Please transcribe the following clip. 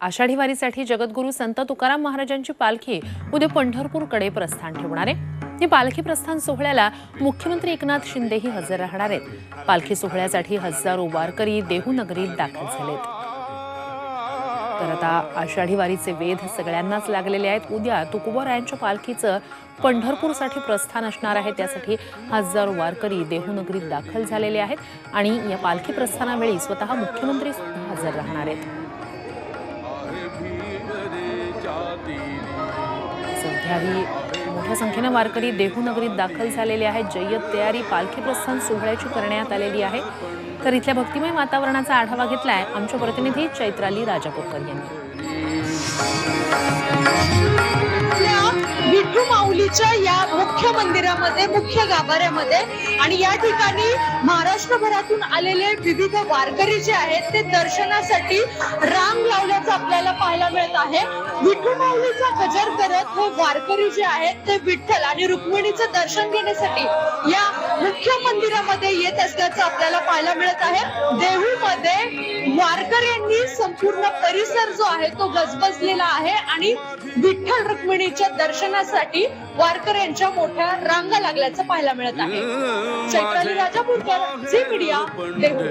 आषाढी वारीसाठी जगद्गुरू संत तुकाराम महाराजांची पालखी उद्या पंढरपूरकडे प्रस्थान ठेवणार आहे. ही पालखी प्रस्थान सोहळ्याला मुख्यमंत्री एकनाथ शिंदेही हजर राहणार आहेत. पालखी सोहळ्यासाठी हजारो वारकरी देहूनगरीत दाखल झालेत. तर आता आषाढी वारीचे वेध सगळ्यांनाच लागलेले आहेत. उद्या तुकोबरायांच्या पालखीचं पंढरपूरसाठी प्रस्थान असणार आहे. त्यासाठी हजारो वारकरी देहूनगरीत दाखल झालेले आहेत आणि या पालखी प्रस्थानावेळी स्वतः मुख्यमंत्री हजर राहणार आहेत. यावेळी मोठ्या संख्येनं वारकरी देहूनगरीत दाखल झालेले आहेत जय्यत तयारी पालखी प्रस्थान सोहळ्याची करण्यात आलेली आहे. तर इथल्या भक्तिमय वातावरणाचा आढावा घेतलाय आमच्या प्रतिनिधी चैत्राली राजापूरकर यांनी. विठू या मुख्य मंदिरामध्ये मुख्य गाभाऱ्यामध्ये आणि या ठिकाणी महाराष्ट्रभरातून आलेले विविध वारकरी जे आहेत ते दर्शनासाठी रांग लावल्याचं आपल्याला पाहायला मिळत आहे. विठू माऊलीचा गजर करत हे वारकरी जे आहेत ते विठ्ठल आणि रुक्मिणीचं दर्शन घेण्यासाठी या मुख्य मंदिरामध्ये येत असल्याचं आपल्याला पाहायला मिळत आहे. देहूमध्ये वारकऱ्यांनी संपूर्ण परिसर जो आहे तो गजबजलेला आहे आणि विठ्ठल रुक्मिणीच्या दर्शनासाठी वारकऱ्यांच्या मोठ्या रांगा लागल्याचं पाहायला मिळत आहे. Chaitali Rajapurkar Zee media Dehu.